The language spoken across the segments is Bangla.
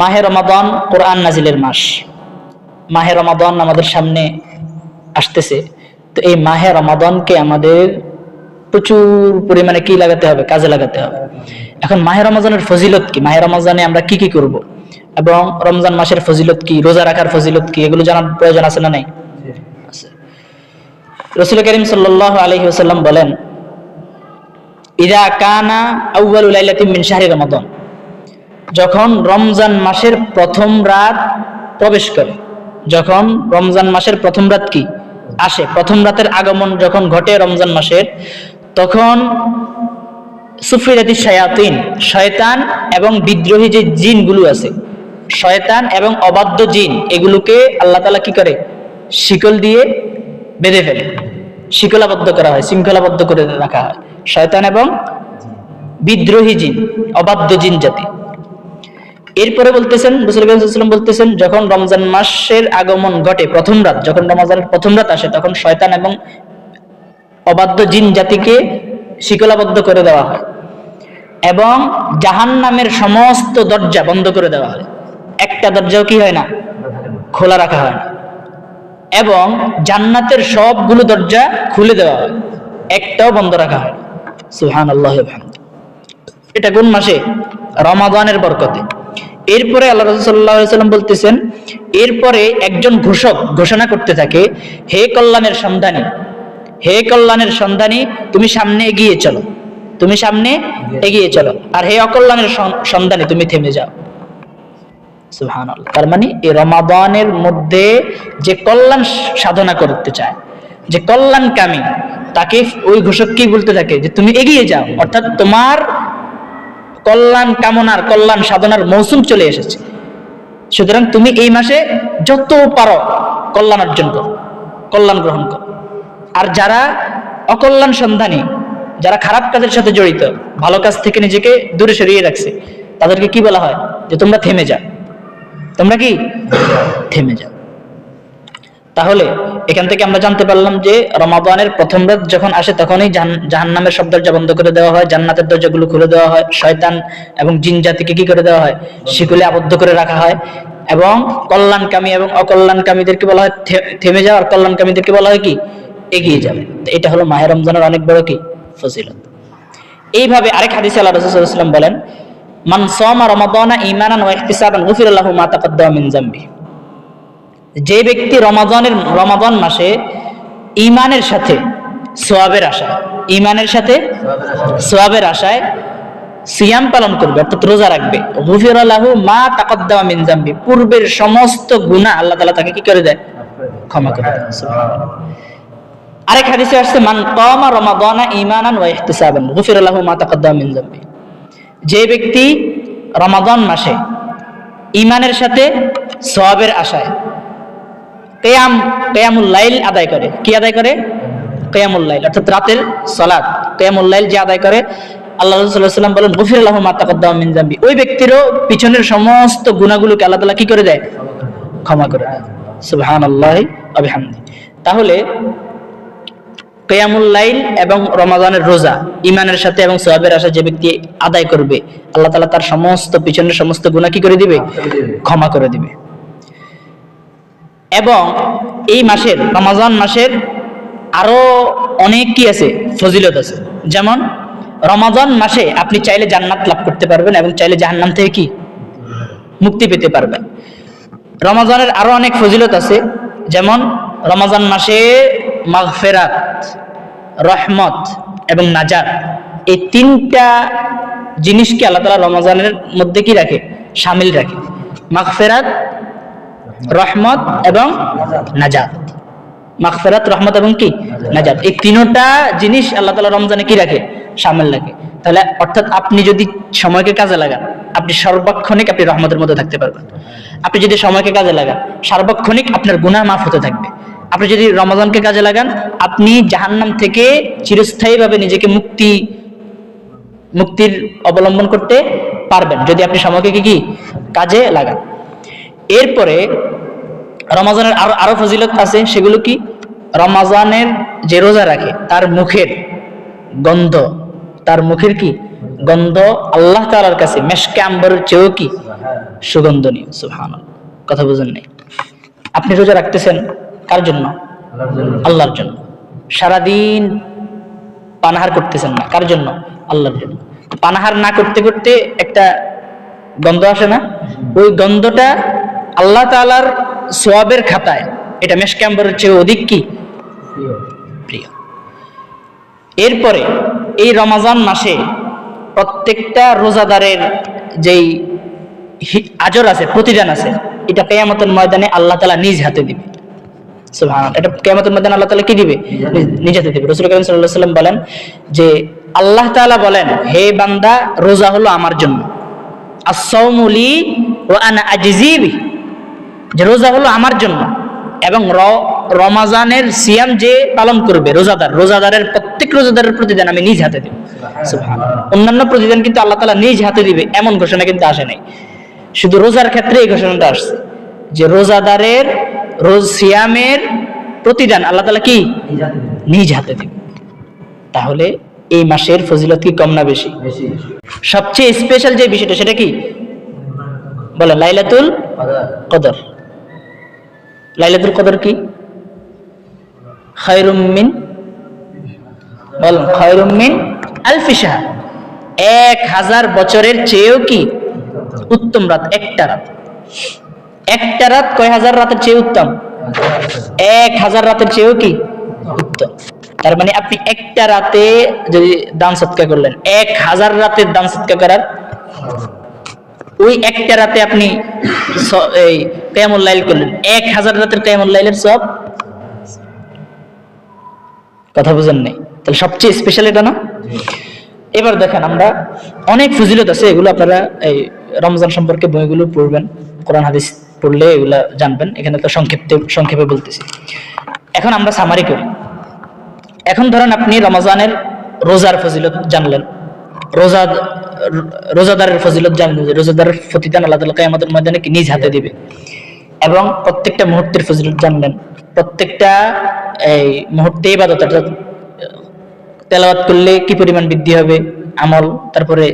মাহে রমাদন কোরআন নাজিলের মাস। মাহে রমাদন আমাদের সামনে আসতেছে। তো এই মাহে রমাদনকে আমাদের প্রচুর পরিমাণে কি লাগাতে হবে? কাজে লাগাতে হবে। এখন মাহে রমাজানের ফজিলত কি? মাহে রমজানে আমরা কি কি করব? এবং রমজান মাসের ফজিলত কি? রোজা রাখার ফজিলত কি? এগুলো জানার প্রয়োজন আছে না নাই। রসুল করিম সাল্লাহ আলহি ওসাল্লাম বলেন, ইদা কানা আউ্বাল মিন শাহরি রমাদন। যখন রমজান মাসের প্রথম রাত প্রবেশ করে, যখন রমজান মাসের প্রথম রাত কি? আসে। প্রথম রাতের আগমন যখন ঘটে রমজান মাসের, তখন সুফিরাতি শায়াতিন, শয়তান এবং বিদ্রোহী যে জিনগুলো আছে, শয়তান এবং অবাধ্য জিন, এগুলোকে আল্লাহ তালা কি করে? শিকল দিয়ে বেঁধে ফেলে। শিকলাবদ্ধ করা হয়, শৃঙ্খলাবদ্ধ করে রাখা হয়। শয়তান এবং বিদ্রোহী জিন, অবাধ্য জিন জাতি। এরপরে বলতেছেন রসুলাম বলতেছেন, যখন রমজান মাসের আগমন ঘটে, প্রথম রাত, যখন রমজানের প্রথম রাত আসে, তখন শয়তান এবং অবাধ্য জিন জাতিকে শিকলাবদ্ধ করে দেওয়া হয় এবং জাহান নামের সমস্ত দরজা বন্ধ করে দেওয়া হয়। একটা দরজাও কি হয় না? খোলা রাখা হয় না। এবং জান্নাতের সবগুলো দরজা খুলে দেওয়া হয়, একটাও বন্ধ রাখা হয় সুহান আল্লাহ এটা কোন মাসে? রমাদানের বরকতে। এরপরে আল্লাহ রসুল্লাহাম বলতেছেন, এরপরে একজন ঘোষক ঘোষণা করতে থাকে, হে কল্যাণের সন্ধানী, হে কল্যাণের সন্ধানী, তুমি সামনে এগিয়ে চলো, তুমি সামনে এগিয়ে চলো, আর হে অকল্যাণের সন্ধানী, তুমি থেমে যাও। তার মানে এই রমাদানের মধ্যে যে কল্যাণ সাধনা করতে চায়, যে কল্যাণকামী, তাকে ওই ঘোষক কি বলতে থাকে? যে তুমি এগিয়ে যাও, অর্থাৎ তোমার কল্যাণ কামনার, কল্যাণ সাধনার মৌসুম চলে এসেছে। সুতরাং তুমি এই মাসে যত পারো কল্যাণ অর্জন করো, কল্যাণ গ্রহণ করো। আর যারা অকল্যাণ সন্ধানী, যারা খারাপ কাজের সাথে জড়িত, ভালো কাজ থেকে নিজেকে দূরে সরিয়ে রাখছে, তাদেরকে কি বলা হয়? যে তোমরা থেমে যাও। তোমরা কি? থেমে যাও। তাহলে এখান থেকে আমরা জানতে পারলাম যে রমাদানের প্রথম রাত যখন আসে তখনই জাহান নামের সব দরজা বন্ধ করে দেওয়া হয়, জান্নাতের দরজাগুলো খুলে দেওয়া হয়, শয়তান এবং জিন জাতিকে কি করে দেওয়া হয়? শিকলে আবদ্ধ করে রাখা হয় এবং কল্যাণকামী এবং অকল্যাণকামীদেরকে বলা হয় থেমে যাওয়া, আর কল্যাণকামীদেরকে বলা হয় কি? এগিয়ে যাবে এটা হলো মাহের রমজানের অনেক বড় কি? ফজিলত। এইভাবে আরেক হাদিসে আল্লাহ রাসূলুল্লাহ বলেন, মান সামা রমাদানা ঈমানান ওয়া ইহতিসাবান গুফিরা লাহু মা তাকাদ্দামা মিন যামবি। যে ব্যক্তি রমাদানের রমাদান মাসে ইমানের সাথে সোয়াবের আশায়, ঈমানের সাথে সোয়াবের আশায় সিয়াম পালন করবে, অর্থাৎ রোজা রাখবে। গুফিরা লাহু মা তাকাদ্দামা মিন যামবি। পূর্বের সমস্ত গুনাহ আল্লাহ তাআলা তাকে কি করে দেয়? ক্ষমা করে দেয়। আরেক হাদিসে আসছে, মান কামা রমাদানা ঈমানান ওয়া ইহতিসাবান মা তাকাদ্দামা মিন যামবি। যে ব্যক্তি রমাদান মাসে ঈমানের সাথে সওয়াবের আশায় কেয়াম কেয়ামুল লাইল আদায় করে। কি আদায় করে? কেয়ামুল লাইল অর্থাৎ রাতের সালাত কেয়ামুল লাইল যে আদায় করে আল্লাহ রাসূলুল্লাহ সাল্লাম বলেন গফির আল্লাহ মা তাকাদ্দামা মিন যামবি। ওই ব্যক্তিরও পিছনের সমস্ত গুনাহগুলোকে আল্লাহ তাআলা কি করে দেয়? ক্ষমা করে দেয়। সুবহানাল্লাহি ওয়া বিহামদি। তাহলে কেয়ামুল লাইল এবং রমাদানের রোজা ইমানের সাথে এবং সোয়াবের আশা যে ব্যক্তি আদায় করবে আল্লাহ তাআলা তার সমস্ত পিছনের সমস্ত গুনাহ কি করে দিবে। ক্ষমা করে দিবে। এবং এই মাসের, রমাজান মাসের আরও অনেক কি আছে, ফজিলত আছে। যেমন, রমাজান মাসে আপনি চাইলে জান্নাত লাভ করতে পারবেন এবং চাইলে জাহান্নাম থেকে কি? মুক্তি পেতে পারবেন। রমাজানের আরও অনেক ফজিলত আছে, যেমন, রমাজান মাসে মাগফেরাত, রহমত এবং নাজাত, এই তিনটা জিনিসকে আল্লাহ তালা রমাজানের মধ্যে কি রাখে? সামিল রাখে। মাগফেরাত রহমত এবং নাজাত। মাগফেরাত, রহমত এবং কি? নাজাত। এই তিনটা জিনিস আল্লাহ তালা রমজানে কি রাখে? সামিল রাখে। তাহলে অর্থাৎ আপনি যদি সময়কে কাজে লাগান, আপনি সর্বক্ষণিক আপনি রহমতের মধ্যে থাকতে পারবেন। আপনি যদি সময়কে কাজে লাগান, সার্বক্ষণিক আপনার গুনাহ মাফ হতে থাকবে। আপনি যদি রমাদানকে কাজে লাগান, আপনি জাহান্নাম থেকে চিরস্থায়ীভাবে নিজেকে মুক্তি, মুক্তির অবলম্বন করতে পারবেন। যদি আপনি সময়কে কি? কাজে লাগান। এরপরে রমাজানের আরও আরও ফজিলত আছে সেগুলো কি? রমাজানের যে রোজা রাখে তার মুখের গন্ধ। তার মুখের কি? গন্ধ আল্লাহ তাআলার কাছে মেশকে আম্বরের চেয়েও কি? সুগন্ধনীয় সুবহান কথা বুঝেন নাই? আপনি রোজা রাখতেছেন কার জন্য। আল্লাহর জন্য। সারাদিন পানাহার করতেছেন না কার জন্য? আল্লাহর জন্য। পানাহার না করতে করতে একটা গন্ধ আসে না? ওই গন্ধটা আল্লাহ তাআলার সোয়াবের খাতায় এটা মেশক্যাম্বরের চেয়ে অধিক কি? প্রিয়। এরপরে এই রমাজান মাসে প্রত্যেকটা রোজাদারের যেই আজর আছে প্রতিদান আছে এটা কেয়ামতের ময়দানে আল্লাহ তালা নিজ হাতে দিবে। এটা কেয়ামতের ময়দানে আল্লাহ তালা কি দিবে? নিজ- হাতে। দিবে। রসুল কারীম আলাইহি সাল্লাম বলেন যে আল্লাহ তাআলা বলেন হে বান্দা রোজা হলো আমার জন্য। আস-সাওমুলি ওয়া আনা আজজি বিহি। যে রোজা হলো আমার জন্য এবং রমাজানের সিয়াম যে পালন করবে রোজাদার রোজাদারের প্রত্যেক রোজাদারের প্রতিদান আমি নিজ হাতে দেব। অন্যান্য প্রতিদান কিন্তু আল্লাহ তাআলা নিজ হাতে দিবে এমন ঘোষণা কিন্তু আসে নাই। শুধু রোজার ক্ষেত্রে এই ঘোষণাটা আসছে। যে রোজাদারের রোজ সিয়ামের প্রতিদান আল্লাহ তাআলা কি? নিজ হাতে দিবে। তাহলে এই মাসের ফজিলত কি কম না বেশি? সবচেয়ে স্পেশাল যে বিষয়টা সেটা কি? বলে লাইলাতুল কদর। লাইলাতুল কদর কি? খায়রুম মিন বল, খায়রুম মিন আলফি শাহর। এক হাজার বছরের চেয়েও কি উত্তম রাত? একটা রাত। একটা রাত কয় হাজার রাতের চেয়ে উত্তম? এক হাজার রাতের চেয়েও কি উত্তম? তার মানে আপনি একটা রাতে যদি দান সৎকা করলেন, এক হাজার রাতের দান সৎকা করার, ওই একটা রাতে আপনি এই কেমন লাইল করলেন এক হাজার রাতের কেমন লাইলের সব। কথা বুঝেন নাই? তাহলে সবচেয়ে স্পেশাল এটা না? এবার দেখেন আমরা অনেক ফজিলত আছে, এগুলো আপনারা এই রমজান সম্পর্কে বইগুলো পড়বেন, কোরআন, হাদিস পড়লে জানবেন। এখানে তো সংক্ষেপে বলতেছি। এখন আমরা সামারি করি। এখন ধরেন আপনি রমজানের রোজার ফজিলত জানলেন। রোজা, রোজাদারের ফজিলত জানলেন যে রোজাদারের প্রতিদান আল্লাহ তাআলা কিয়ামতের ময়দানে কি নিজ হাতে দিবে। এবং প্রত্যেকটা মুহূর্তের ফজিলত জানলেন প্রত্যেকটা, এই মুহূর্তে ইবাদত, অর্থাৎ, তেলাওয়াত করলে কি পরিমাণ বৃদ্ধি হবে? আমল, তারপরে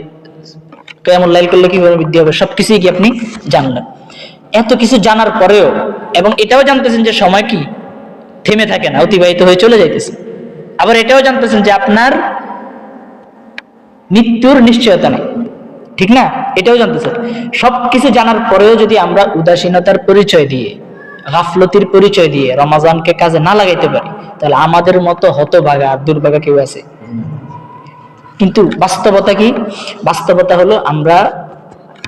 কেমন লাইল করলে কি পরিমাণ বৃদ্ধি হবে? সবকিছুই কি আপনি জানলেন। এত কিছু জানার পরেও, এবং এটাও জানতেছেন যে সময় কি? থেমে থাকে না, অতিবাহিত হয়ে চলে যাইতেছে। আবার এটাও জানতেছেন যে আপনার মৃত্যুর নিশ্চয়তা নেই। ঠিক না? এটাও জানতেছেন সবকিছু জানার পরেও যদি আমরা উদাসীনতার পরিচয় দিয়ে, গাফলতির পরিচয় দিয়ে রমাজানকে কাজে না লাগাইতে পারি, তাহলে আমাদের মতো হতভাগা দুর্ভাগা কেউ আছে? কিন্তু বাস্তবতা কি? বাস্তবতা হলো আমরা,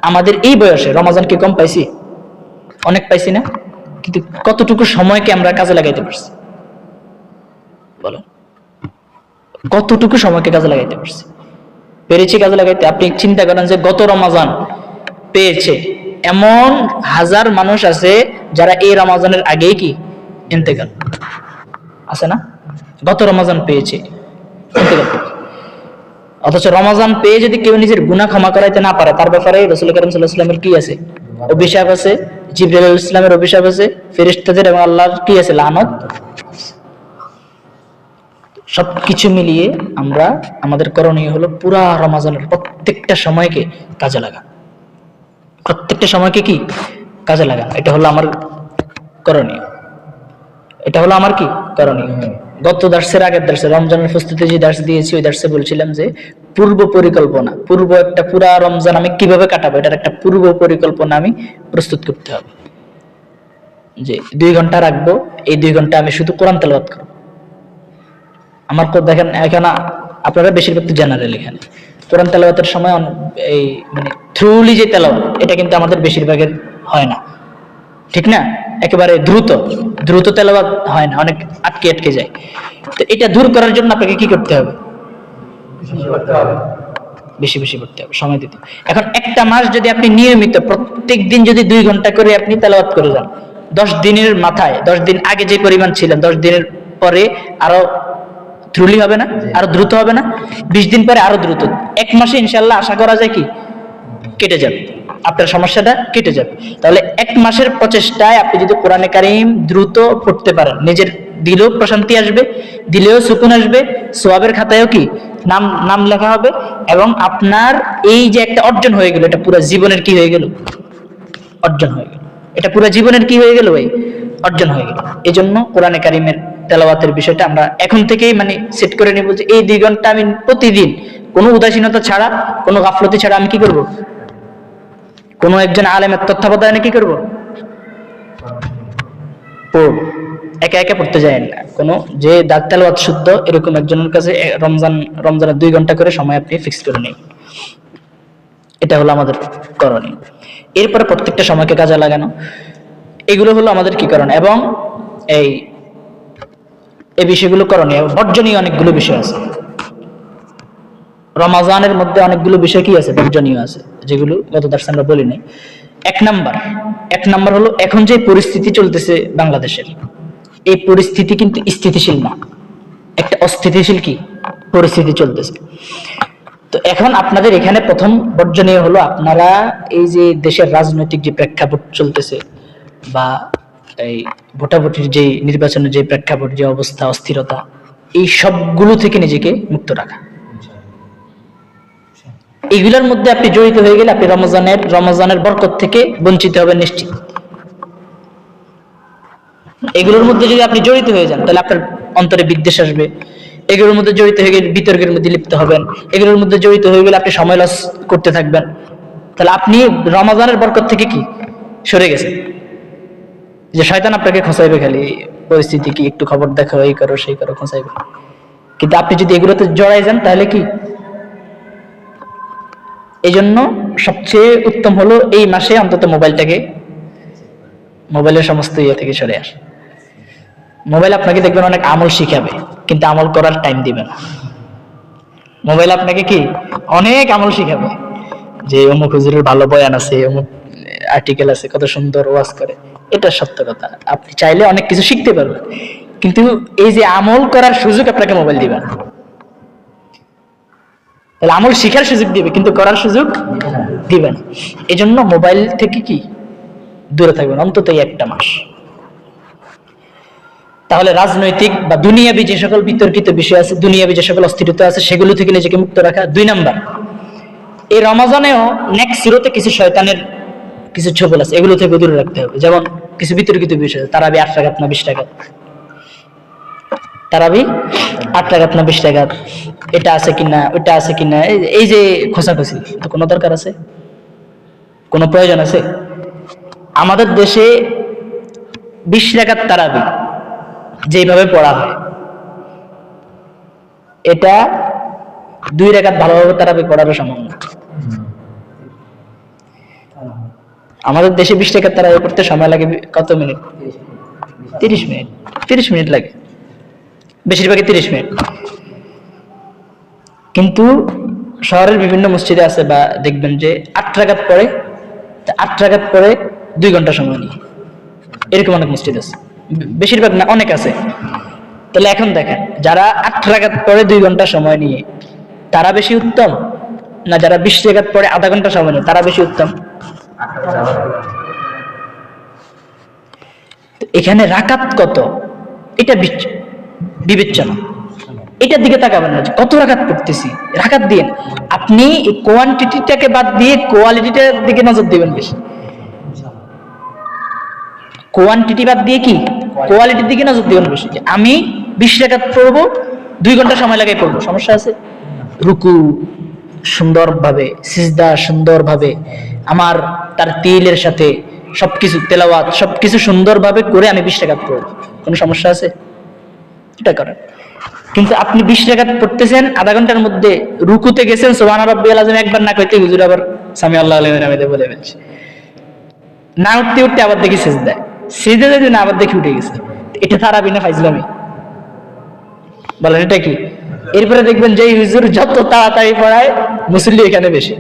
আমাদের এই বয়সে, রমাজান রমাজানকে কম পাইছি? অনেক পাইছি না? কিন্তু কতটুকু সময়কে আমরা কাজে লাগাইতে পারছি? বলো। কতটুকু সময়কে কাজে লাগাইতে পারছি? পেরেছি কাজে লাগাইতে। আপনি চিন্তা করেন যে গত রমাজান পেয়েছে। এমন হাজার মানুষ আছে যারা এই রমাজানের আগেই কি ইন্তেকাল। আছে না? গত রমাজান পেয়েছে। ইন্তেকাল অথচ রমাজান পেয়ে যদি কেউ নিজের গুনাহ ক্ষমা করাইতে না পারে, তার ব্যাপারে রসুল করিম সাল্লাহ ইসলামের কি আছে? অভিশাপ আছে। আলাইহিস ইসলামের অভিশাপ আছে। ফেরিস্তাদের এবং আল্লাহর কি আছে? লানত? সবকিছু মিলিয়ে আমরা, আমাদের করণীয় হলো পুরা রমাজানের প্রত্যেকটা সময়কে কাজে লাগা প্রত্যেকটা সময়কে কি? কাজে লাগা এটা হলো আমার করণীয়। এটা হলো আমার কি? করণীয়। গত দার্সের আগের দার্সে, রমজানের প্রস্তুতি যে দার্স দিয়েছি, ওই দার্সে বলছিলাম যে, পূর্ব পরিকল্পনা, পূর্ব একটা পুরা রমজান আমি কীভাবে কাটাবো, এটার একটা পূর্ব পরিকল্পনা আমি প্রস্তুত করতে হবে। যে দুই ঘণ্টা রাখব, এই দুই ঘণ্টা আমি শুধু কোরআন তেলাওয়াত করব। আমার তো দেখেন এখানে আপনারা বেশিরভাগ তো জেনারেল এখানে কোরআন তেলাওয়াতের সময় এই মানে থ্রুলি যে তেলাওয়াত এটা কিন্তু আমাদের বেশিরভাগের হয় না। ঠিক না? একেবারে দ্রুত। দ্রুত তেলাওয়াত হয় না অনেক আটকে আটকে যায়। তো এটা দূর করার জন্য আপনাকে কি করতে হবে? বেশি বেশি করতে হবে সময় দিতে এখন একটা মাস যদি আপনি নিয়মিত প্রত্যেক দিন যদি দুই ঘণ্টা করে আপনি তেলাওয়াত করে যান দশ দিনের মাথায় দশ দিন আগে যে পরিমাণ ছিলেন দশ দিনের পরে আরও থ্রুলি হবে না, আরও দ্রুত হবে না, বিশ দিন পরে আরও দ্রুত। এক মাসে ইনশাল্লাহ আশা করা যায় কি? কেটে যাবে। আপনার সমস্যাটা কেটে যাবে। তাহলে এক মাসের প্রচেষ্টায় আপনি যদি কোরআনে কারিম দ্রুত পড়তে পারেন, নিজের দিলেও প্রশান্তি আসবে, দিলেও সুকুন আসবে সোয়াবের খাতায়ও কি? নাম নাম লেখা হবে এবং আপনার এই যে একটা অর্জন হয়ে গেল, এটা পুরো জীবনের কি হয়ে গেল? অর্জন হয়ে গেল। এটা পুরো জীবনের কি হয়ে গেল ভাই? অর্জন হয়ে গেল। এই জন্য কোরআনে কারিমের তেলাওয়াতের বিষয়টা আমরা এখন থেকেই মানে সেট করে নেব যে এই দুই ঘণ্টা আমি প্রতিদিন কোনো উদাসীনতা ছাড়া, কোনো গাফলতি ছাড়া আমি কি করব? কোনো একজন আলেমের তত্ত্বাবধানে কি করব? পড়ব একা একা পড়তে যায় না। কোনো যে দাগ তেলাওয়াত শুদ্ধ, এরকম একজনের কাছে রমজান, রমজানের দুই ঘণ্টা করে সময় আপনি ফিক্স করে নিন। এটা হলো আমাদের করণীয়। এরপরে প্রত্যেকটা সময়কে কাজে লাগানো। এগুলো হলো আমাদের কি করণ, এবং এই এই বিষয়গুলো করণীয়। বর্জনীয় অনেকগুলো বিষয় আছে। রমাজানের মধ্যে অনেকগুলো বিষয় কি আছে? বর্জনীয় আছে, যেগুলো গত দর্শন আমরা বলি নাই। এক নাম্বার এক নাম্বার হলো এখন যে পরিস্থিতি চলতেছে বাংলাদেশের, এই পরিস্থিতি কিন্তু স্থিতিশীল না। একটা অস্থিতিশীল কি? পরিস্থিতি চলতেছে। তো এখন আপনাদের এখানে প্রথম বর্জনীয় হলো আপনারা এই যে দেশের রাজনৈতিক যে প্রেক্ষাপট চলতেছে বা এই ভোটাভুটির যে নির্বাচনের যে প্রেক্ষাপট, যে অবস্থা, অস্থিরতা, এই সবগুলো থেকে নিজেকে মুক্ত রাখা। এগুলোর মধ্যে আপনি জড়িত হয়ে গেলে আপনি রমজানের রমজানের বরকত থেকে বঞ্চিত হবেন নিশ্চিত। এগুলোর মধ্যে যদি আপনি জড়িত হয়ে যান, তাহলে আপনার অন্তরে বিদ্বেষ আসবে। এগুলোর মধ্যে জড়িত হয়ে গেলে বিতর্কের মধ্যে লিপ্ত হবেন। এগুলোর মধ্যে জড়িত হয়ে গেলে আপনি সময় লস করতে থাকবেন। তাহলে আপনি রমাজানের বরকত থেকে কি? সরে গেছেন। যে শয়তান আপনাকে খোঁচাইবে খালি। পরিস্থিতি কি, একটু খবর দেখো, এই করো, সেই করো, খোঁচাইবে। কিন্তু আপনি যদি এগুলোতে জড়াই যান, তাহলে কি? এই জন্য সবচেয়ে উত্তম হলো এই মাসে অন্তত মোবাইলটাকে, মোবাইলের সমস্ত ইয়ে থেকে সরে আসে। মোবাইল আপনাকে দেখবেন অনেক আমল শিখাবে, কিন্তু আমল করার টাইম দিবে না। মোবাইল আপনাকে কি? অনেক আমল শিখাবে। যে অমুক হুজুরের ভালো বয়ান আছে, অমুক আর্টিকেল আছে, কত সুন্দর ওয়াজ করে। এটা সত্য কথা। আপনি চাইলে অনেক কিছু শিখতে পারবেন। কিন্তু এই যে আমল করার সুযোগ আপনাকে মোবাইল দিবে না। তাহলে আমল শিখার সুযোগ দিবে, কিন্তু করার সুযোগ দিবে না। এই জন্য মোবাইল থেকে কি? দূরে থাকবেন, অন্তত একটা মাস। তাহলে রাজনৈতিক বা দুনিয়াবি যে সকল বিতর্কিত বিষয় আছে, দুনিয়াবি যে সকল অস্থিরতা আছে, সেগুলো থেকে নিজেকে মুক্ত রাখা দুই নাম্বার। এই রমাজানেও নেক্সট জিরোতে কিছু শয়তানের কিছু ছবল আছে, এগুলো থেকে দূরে রাখতে হবে। যেমন কিছু বিতর্কিত বিষয়, তারাবি আট টাকা না বিশ টাকা তারাবি আট টাকা না বিশ টাকা এটা আছে কিনা ওটা আছে কিনা এই- যে খোঁচাখুচি তো কোনো দরকার আছে? কোনো প্রয়োজন আছে? আমাদের দেশে বিশ টাকার তারাবি যেভাবে পড়া হয়, এটা দুই রেখাত ভালোভাবে তারাবি পড়ারও সম্ভব না। আমাদের দেশে বিশ টাকার তারা করতে সময় লাগে কত মিনিট? তিরিশ মিনিট। তিরিশ মিনিট লাগে। বেশিরভাগই তিরিশ মিনিট। কিন্তু শহরের বিভিন্ন মসজিদে আছে বা দেখবেন যে আট রাগাত পরে আট রাগাত পরে দুই ঘণ্টা সময় নিয়ে। এরকম অনেক মসজিদ আছে। বেশিরভাগ না, অনেক আছে। তাহলে এখন দেখেন, যারা আট রাগাত পরে দুই ঘণ্টা সময় নিয়ে, তারা বেশি উত্তম? না যারা বিশ রাগাত পরে আধা ঘণ্টা সময় নিয়ে, তারা বেশি উত্তম? এখানে রাকাত কত? এটা বিচ- বিবেচনা। এটার দিকে তাকাবেন না কত রাকাত পড়তেছি? রাকাত দিয়ে আপনি কোয়ান্টিটিটাকে বাদ দিয়ে কোয়ালিটিটার দিকে নজর দিবেন বেশি। কোয়ান্টিটি বাদ দিয়ে কি? কোয়ালিটির দিকে নজর দিবেন বেশি। আমি বিশ রাকাত পড়ব, দুই ঘণ্টা সময় লাগে পড়ব সমস্যা আছে? রুকু। সুন্দরভাবে, সিজদা সুন্দরভাবে, আমার তার তিলের সাথে সবকিছু, তেলাওয়াত, সবকিছু সুন্দরভাবে করে আমি বিশ টাকা পড়ব কোনো সমস্যা আছে? এটা করেন। কিন্তু আপনি বিশ টাকা পড়তেছেন, আধা ঘণ্টার মধ্যে রুকুতে গেছেন সোহান রব্বি আলম একবার না কইতে হুজুর আবার সামি আল্লাহ আলমের আমি বলে ফেলছি। না উঠতে উঠতে আবার দেখি শেষ দেয় সেজে যদি না, আবার দেখি উঠে গেছে। এটা তারাবি না ফাইজলামি। বলেন, এটা কি? এরপরে দেখবেন যে হুজুর যত তাড়াতাড়ি পড়ায়, মুসল্লি এখানে বেশি।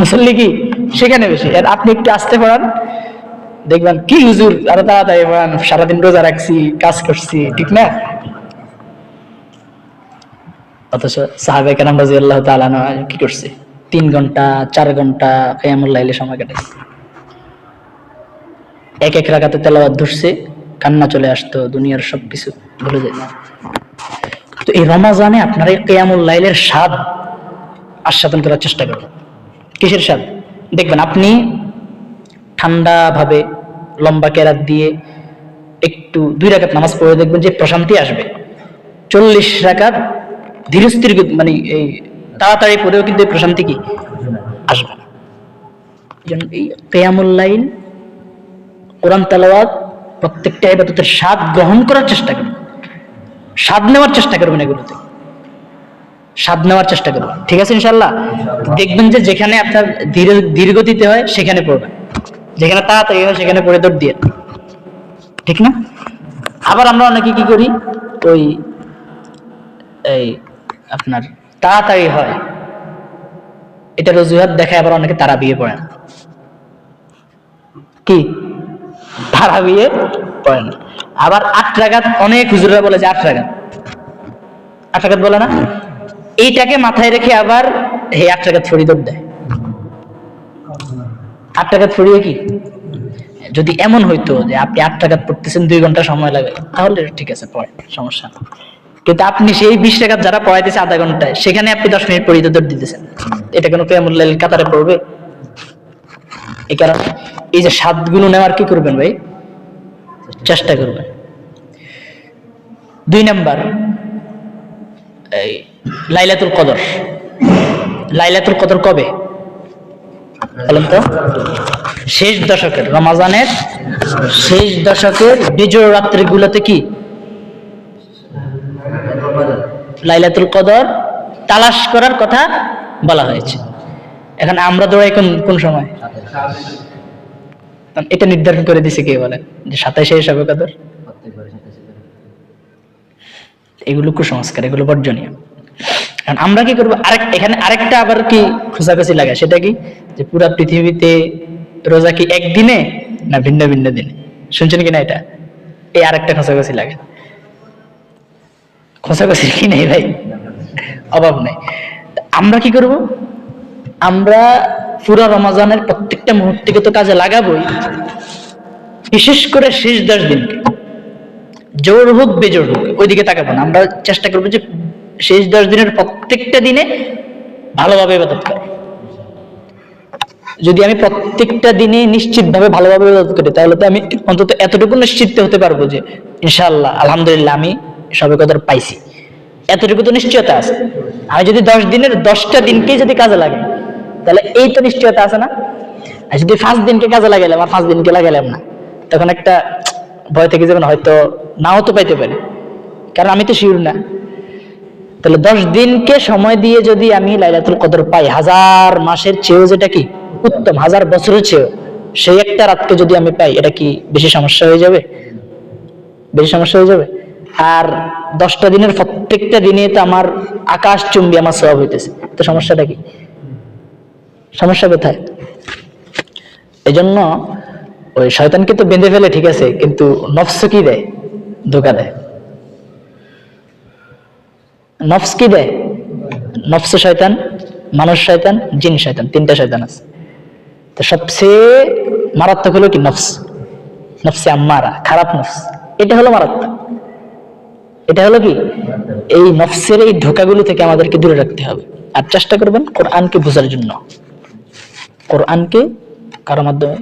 মুসল্লি কি? সেখানে বেশি। আর আপনি একটু আসতে পড়ান। দেখবেন কি হুজুর আরও তাড়াতাড়ি পড়ান, সারাদিন রোজা রাখছি, কাজ করছি, ঠিক না? অথচ সাহাবে কেন রাজি আল্লাহ তাআলা কি করছে? তিন ঘণ্টা, চার ঘণ্টা কেয়ামুল লাইলে সময় কাটাইছে। এক এক রাখাতে তেলাওয়াত ধরছে। কান্না চলে আসতো, দুনিয়ার সবকিছু ভুলে যায় তো এই রমাজানে আপনারা কেয়ামুল লাইলের স্বাদ আস্বাদন করার চেষ্টা করবেন কিসের স্বাদ? দেখবেন আপনি ঠান্ডাভাবে লম্বা কেরাত দিয়ে একটু দুই রাকাত নামাজ পড়ে দেখবেন যে প্রশান্তি আসবে। চল্লিশ রাকাত ধীরস্থির মানে এই তাড়াতাড়ি পড়েও কিন্তু এই প্রশান্তি কি? আসবে না। এই কেয়ামুল লাইল, কোরআন তালাওয়াত প্রত্যেকটা ইবাদতের স্বাদ গ্রহণ করার চেষ্টা করবেন। স্বাদ নেওয়ার চেষ্টা করবেন এগুলোতে। স্বাদ নেওয়ার চেষ্টা করবেন। ঠিক আছে ইনশাল্লাহ দেখবেন যে যেখানে আপনার ধীরে, ধীর গতিতে হয়, সেখানে পড়বেন। যেখানে তাড়াতাড়ি হয়, সেখানে পড়ে দৌড় দিয়ে। ঠিক না? আবার আমরা অনেকে কি করি? ওই, এই আপনার তাড়াতাড়ি হয়। এটা রজুহাত দেখায়, আবার অনেকে তারা বিয়ে পড়ে কি? তারা বিয়ে পড়ে না আবার আট রাগাত অনেক হুজুরা বলে যে আট রাগাত আট রাগাত বলে না? এইটাকে মাথায় রেখে আবার হে আট রাগাত ফরিদর দেয়। আট টাকাত ফরিয়ে কি? যদি এমন হইতো যে আপনি আট টাকাত পড়তেছেন, দুই ঘণ্টা সময় লাগে, তাহলে ঠিক আছে পড়ে সমস্যা না। কিন্তু আপনি সেই বিশ টাকা যারা পড়াইতেছে আধা ঘন্টায়, সেখানে আপনি দশ মিনিট পড়িয়ে দৌড় দিতেছেন। এটা কোনো কেমন কাতারে পড়বে? এই কারণে এই যে স্বাদগুলো নেওয়ার কি করবেন ভাই? চেষ্টা করবেন। দুই নাম্বার, এই লাইলাতুল কদর। লাইলাতুল কদর কবে? বলেন তো। শেষ দশকের, রমাজানের শেষ দশকের বিজয় রাত্রিগুলোতে কি? লাইলাতুল কদর তালাশ করার কথা বলা হয়েছে। এখন আমরা দৌড়াই কোন কোন সময়? এটা নির্ধারণ করে দিছে কে বলেন যে সাতাইশে হিসাবে কদর? এগুলো কুসংস্কার, এগুলো বর্জনীয়। কারণ আমরা কি করব? আরেক, এখানে আরেকটা আবার কি খোঁচাখুচি লাগে, সেটা কি? যে পুরা পৃথিবীতে রোজা কি একদিনে না ভিন্ন ভিন্ন দিনে? শুনছেন কিনা এটা? এই আরেকটা খোঁচাখুচি লাগে। খোঁচাখুচি কি নেই ভাই? অভাব নেই। আমরা কি করব? আমরা পুরা রমাজানের প্রত্যেকটা মুহূর্তকে তো কাজে লাগাবোই। বিশেষ করে শেষ দশ দিনকে জোর হোক, বেজোর হোক, ওইদিকে তাকাবো না। আমরা চেষ্টা করব যে শেষ দশ দিনের প্রত্যেকটা দিনে ভালোভাবে ইবাদত করা। যদি আমি প্রত্যেকটা দিনে নিশ্চিতভাবে ভালোভাবে ইবাদত করি, তাহলে তো আমি অন্তত এতটুকু নিশ্চিত হতে পারব যে ইনশাল্লাহ আলহামদুলিল্লাহ আমি সবে কদর পাইছি। এতটুকু তো নিশ্চয়তা আছে। আমি যদি দশ দিনের দশটা দিনকেই যদি কাজে লাগে তাহলে এই তো নিশ্চয়তা আছে না? আর যদি পাঁচ দিনকে কাজে লাগাইলাম, আর পাঁচ দিনকে লাগাইলাম না, তখন একটা ভয় থেকে যাবেন, হয়তো নাও তো পাইতে পারি। কারণ আমি তো শিওর না। তাহলে দশ দিনকে সময় দিয়ে যদি আমি লাইলাতুল কদর পাই, হাজার মাসের চেয়েও যেটা কি? উত্তম, হাজার বছরের চেয়েও। সেই একটা রাতকে যদি আমি পাই, এটা কি বেশি সমস্যা হয়ে যাবে? বেশি সমস্যা হয়ে যাবে? আর দশটা দিনের প্রত্যেকটা দিনে তো আমার আকাশ চুম্বি, আমার সব হইতেছে। তো সমস্যাটা কি? সমস্যা কোথায়? এই জন্য ওই শয়তানকে তো বেঁধে ফেলে, ঠিক আছে, কিন্তু নফস কি দেয়? ধোকা দেয়। নফস কি দেয়? নফস শয়তান, মানুষ শয়তান, জিন শয়তান, তিনটা শয়তান আছে। তো সবচেয়ে মারাত্মক হলো কি? নফস। নফসে আম্মারা, খারাপ নফস। এটা হলো মারাত্মক। এটা হলো কি? এই নফসের এই ধোকাগুলো থেকে আমাদেরকে দূরে রাখতে হবে। আর চেষ্টা করবেন কোরআনকে বোঝার জন্য। কোরআনকে কারও মাধ্যমে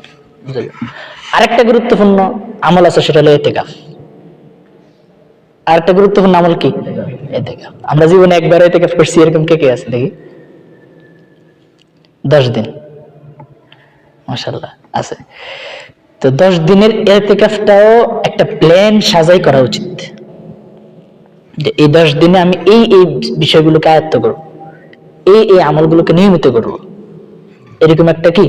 আরেকটা গুরুত্বপূর্ণ আমল আছে, সেটা হলো এতেকাফ। আরেকটা গুরুত্বপূর্ণ আমল কি? এতেকাফ। আমরা জীবনে একবার এতেকাফ করছি, এরকম কে কে আছে দেখি? দশ দিন। আছে। তো দশ দিনের এতেকাফটাও একটা প্ল্যান সাজাই করা উচিত। যে এই দশ দিনে আমি এই এই বিষয়গুলোকে আয়ত্ত করব। এই এই আমলগুলোকে নিয়মিত করব। এরকম একটা কি?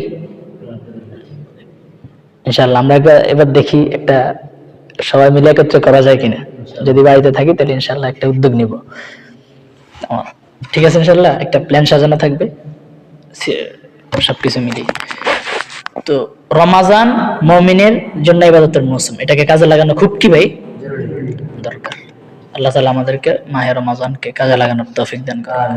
ইনশাল্লাহ আমরা এবার দেখি একটা সবাই মিলে একত্রে করা যায় কিনা। যদি বাড়িতে থাকি তাহলে ইনশাল্লাহ একটা উদ্যোগ নিব। ঠিক আছে ইনশাল্লাহ একটা প্ল্যান সাজানো থাকবে। সবকিছু মিলিয়ে। তো রমাজান মমিনের জন্য ইবাদতের মৌসুম। এটাকে কাজে লাগানো খুব কি ভাই? দরকার। আল্লাহ তালা আমাদেরকে মাহের রমাজানকে কাজে লাগানোর তৌফিক দান করেন।